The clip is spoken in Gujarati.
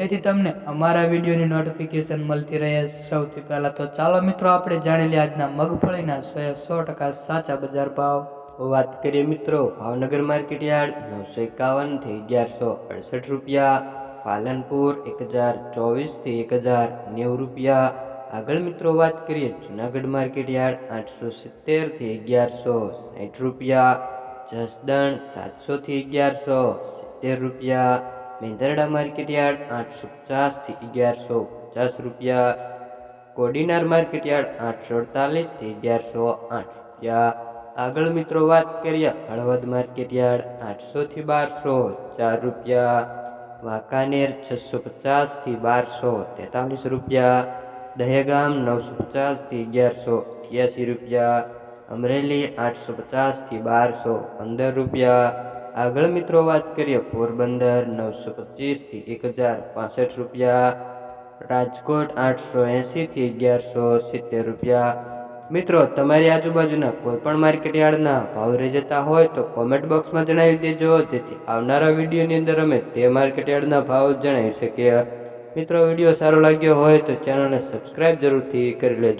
જેથી તમને અમારા વિડીયોની નોટિફિકેશન મળતી રહે. સૌથી પહેલાં તો ચાલો મિત્રો, આપણે જાણી લઈએ આજના મગફળીના સો સો ટકા સાચા બજાર ભાવ. વાત કરીએ મિત્રો, ભાવનગર માર્કેટ યાર્ડ નવસો એકાવનથી અગિયારસો અડસઠ રૂપિયા, પાલનપુર એક હજાર ચોવીસથી એક હજાર નેવું રૂપિયા. આગળ મિત્રો વાત કરીએ જૂનાગઢ માર્કેટ યાર્ડ આઠસો સિત્તેરથી અગિયારસો સાઠ રૂપિયા, જસદણ સાતસોથી અગિયારસો સિત્તેર રૂપિયા. મેંદરડા માર્કેટ યાર્ડ આઠસો પચાસથી અગિયારસો પચાસ રૂપિયા કોડીનાર માર્કેટ યાર્ડ આઠસો અડતાલીસથી અગિયારસો આઠ રૂપિયા આગળ મિત્રો વાત કરીએ હળવદ માર્કેટ યાર્ડ આઠસોથી બારસો ચાર રૂપિયા. વાંકાનેર, છસો પચાસથી બારસો તેતાલીસ રૂપિયા. દહેગામ, નવસો પચાસથી અગિયારસો અઠ્યાસી રૂપિયા. અમરેલી આઠસો પચાસથી બારસો પંદર રૂપિયા. આગળ મિત્રો વાત કરીએ પોરબંદર નવસો પચીસથી એક હજાર પાસઠ રૂપિયા, રાજકોટ આઠસો એંસીથી અગિયારસો સિત્તેર રૂપિયા. મિત્રો, તમારી આજુબાજુના કોઈ પણ માર્કેટ યાર્ડના ભાવ રહી જતા હોય તો કોમેન્ટ બોક્સમાં જણાવી દેજો. જેથી આવનારા વિડીયોની અંદર અમે તે માર્કેટ યાર્ડના ભાવ જણાવી શકીએ. મિત્રો, વીડિયો સારો લાગ્યો હોય તો ચેનલને સબસ્ક્રાઈબ જરૂરથી કરી લેજો.